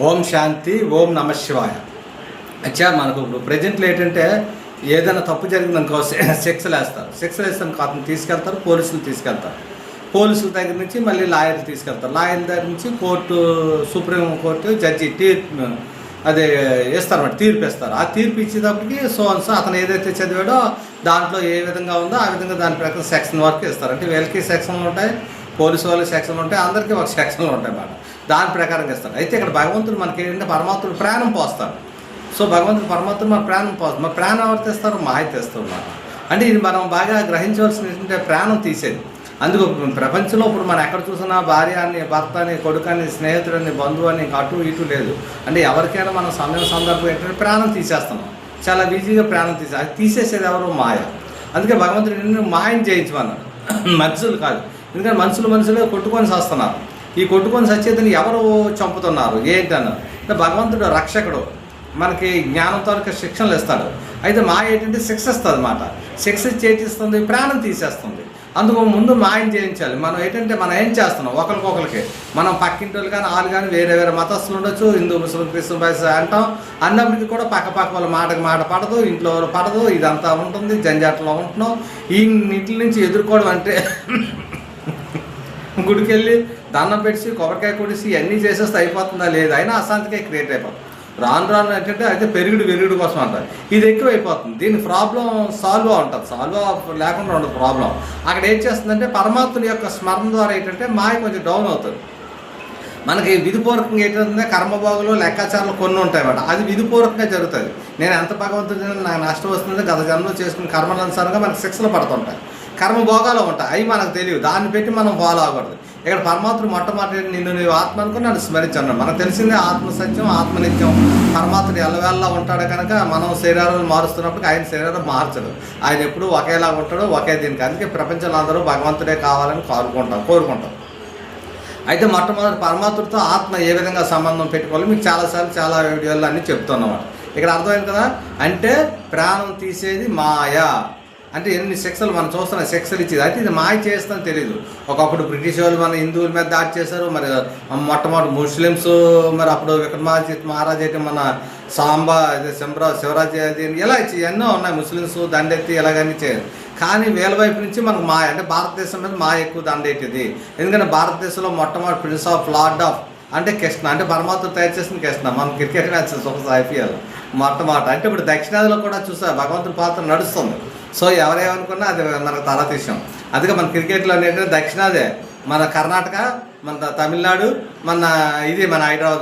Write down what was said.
ఓం శాంతి ఓం నమ శివాయ. అచ్చా మనకు ఇప్పుడు ప్రజెంట్లో ఏంటంటే ఏదైనా తప్పు జరిగిందనుకో శిక్షలు వేస్తారు శిక్షలు వేస్తాను అతను తీసుకెళ్తారు పోలీసులు తీసుకెళ్తారు. పోలీసుల దగ్గర నుంచి మళ్ళీ లాయర్లు తీసుకెళ్తారు. లాయర్ల దగ్గర నుంచి కోర్టు సుప్రీం కోర్టు జడ్జి తీర్పు అదే వేస్తారన్నమాట తీర్పు ఇస్తారు. ఆ తీర్పు ఇచ్చేటప్పటికి సో సో అతను ఏదైతే చదివాడో దాంట్లో ఏ విధంగా ఉందో ఆ విధంగా దాని ప్రకారం సెక్షన్ వరకు ఇస్తారు. అంటే వీళ్ళకి సెక్షన్లు ఉంటాయి పోలీసు వాళ్ళు సెక్షన్లు ఉంటాయి అందరికీ ఒక సెక్షన్లు ఉంటాయి మాట దాని ప్రకారం ఇస్తారు అయితే ఇక్కడ భగవంతుడు మనకి ఏంటంటే పరమాత్ముడు ప్రాణం పోస్తాడు సో భగవంతుడు పరమాత్ముడు మన ప్రాణం పోస్తాడు మన ప్రాణం ఎవరు తెస్తారు? మాయ తెస్తారు అన్నమాట. అంటే ఇది మనం బాగా గ్రహించవలసినటువంటి ప్రాణం తీసేది. అందుకు ప్రపంచంలో ఇప్పుడు మనం ఎక్కడ చూసినా భార్య అని భర్త అని కొడుకు అని స్నేహితుడని బంధువు అని అటు ఇటు లేదు. అంటే ఎవరికైనా మనం సమయం సందర్భం ఏంటంటే ప్రాణం తీసేస్తున్నాం చాలా బిజీగా ప్రాణం తీసే అది తీసేసేది ఎవరు? మాయ. అందుకే భగవంతుడు నిన్ను మాయం చేయించమన్నాడు. మనుషులు కాదు. ఎందుకంటే మనుషులు మనుషులు కొట్టుకొని చేస్తున్నారు ఈ కొట్టుకొని సచ్చేదని ఎవరు చంపుతున్నారు? ఏంటని అంటే భగవంతుడు రక్షకుడు. మనకి జ్ఞానంతో శిక్షణలు ఇస్తాడు. అయితే మా ఏంటంటే శిక్ష ఇస్తుంది అనమాట శిక్ష చేటిస్తుంది ప్రాణం తీసేస్తుంది. అందుకు ముందు మాయం చేయించాలి మనం ఏంటంటే మనం ఏం చేస్తున్నాం? ఒకరికొకరికి. మనం పక్కింటి వాళ్ళు కానీ వాళ్ళు కానీ వేరే వేరే మతస్థులు ఉండొచ్చు. హిందూ ముస్లిం క్రిస్టియన్ బైస్ అంటాం. అన్నప్పటికీ కూడా పక్క పక్క వాళ్ళ మాటకి మాట పడదు ఇంట్లో వాళ్ళు పడదు. ఇదంతా ఉంటుంది జంజాటలో ఉంటున్నాం. ఈ నుంచి ఎదుర్కోవడం అంటే గుడికి వెళ్ళి దండం పెట్టి కొబ్బరికాయ కొడిసి ఇవన్నీ చేసేస్తే అయిపోతుందా లేదు? అయినా అశాంతికే క్రియేట్ అయిపోతుంది. రాను రాను ఏంటంటే అయితే పెరుగుడు పెరుగుడు కోసం అంటారు. ఇది ఎక్కువ అయిపోతుంది దీని ప్రాబ్లం సాల్వ్ ఉంటుంది. సాల్వ్ లేకుండా ఉండదు ప్రాబ్లం అక్కడ ఏం చేస్తుందంటే పరమాత్ముని యొక్క స్మరణ ద్వారా ఏంటంటే మాయ కొంచెం డౌన్ అవుతుంది. మనకి విధిపూర్వకంగా ఏంటంటే కర్మభోగులు లెక్కాచారాలు కొన్ని ఉంటాయి అన్నమాట అది విధిపూర్వకంగా జరుగుతుంది. నేను ఎంత భగవంతుడు నాకు నష్టం వస్తుంది గత జన్మలో చేసుకున్న కర్మల అనుసారంగా మనకు శిక్షలు పడుతుంటాయి. కర్మభోగాలు ఉంటాయి. అవి మనకు తెలియదు దాన్ని పెట్టి మనం ఫాలో అవ్వకూడదు. ఇక్కడ పరమాత్మ మొట్టమొదటి నిన్ను నీవు ఆత్మ అనుకుని నన్ను స్మరించాను మనకు తెలిసిందే ఆత్మ సత్యం ఆత్మనిత్యం పరమాత్ముడు ఎల్లవేళలా ఉంటాడు కనుక మనం శరీరాలను మారుస్తున్నప్పుడు ఆయన శరీరం మార్చడు ఆయన ఎప్పుడు ఒకేలా ఉంటాడు ఒకే దీనికి. అందుకే ప్రపంచంలో అందరూ భగవంతుడే కావాలని కోరుకుంటాం కోరుకుంటాం. అయితే మొట్టమొదటి పరమాత్ముడితో ఆత్మ ఏ విధంగా సంబంధం పెట్టుకోవాలి మీకు చాలాసార్లు చాలా వీడియోలు అన్నీ చెప్తున్నాం ఇక్కడ అర్థమైంది కదా? అంటే ప్రాణం తీసేది మాయ. అంటే ఎన్ని శిక్షలు మనం చూస్తున్నాం శిక్షలు ఇచ్చేది. అయితే ఇది మాయ చేస్తాను తెలియదు ఒకప్పుడు బ్రిటిష్ వాళ్ళు మన హిందువుల మీద దాడి చేశారు. మరి మొట్టమొదటి ముస్లిమ్స్ మరి అప్పుడు విక్రమాజిత్ మహారాజ్ అయితే మన సాంబా అదే శంభరా శివరాజ్ ఇలా ఇచ్చి ఎన్నో ఉన్నాయి. ముస్లిమ్స్ దండెత్తి ఇలాగన్నీ చేయరు కానీ వేల వైపు నుంచి మనకు మాయ అంటే భారతదేశం మీద మాయ ఎక్కువ దండేటిది ఎందుకంటే భారతదేశంలో మొట్టమొదటి ప్రిన్స్ ఆఫ్ లార్డ్ ఆఫ్ అంటే కృష్ణ అంటే పరమాత్మ తయారు చేసిన కృష్ణ. మనం క్రికెట్ మ్యాచ్ ఐపీఎల్. ఐపీఎల్ మాట అంటే ఇప్పుడు దక్షిణాదిలో కూడా చూసా భగవంతుడి పాత్ర నడుస్తుంది. సో ఎవరేమనుకున్నా అది మనకు తర్వాత విషయం అందుకే మన క్రికెట్లో ఏంటంటే దక్షిణాదే. మన కర్ణాటక మన తమిళనాడు మన ఇది మన హైదరాబాద్.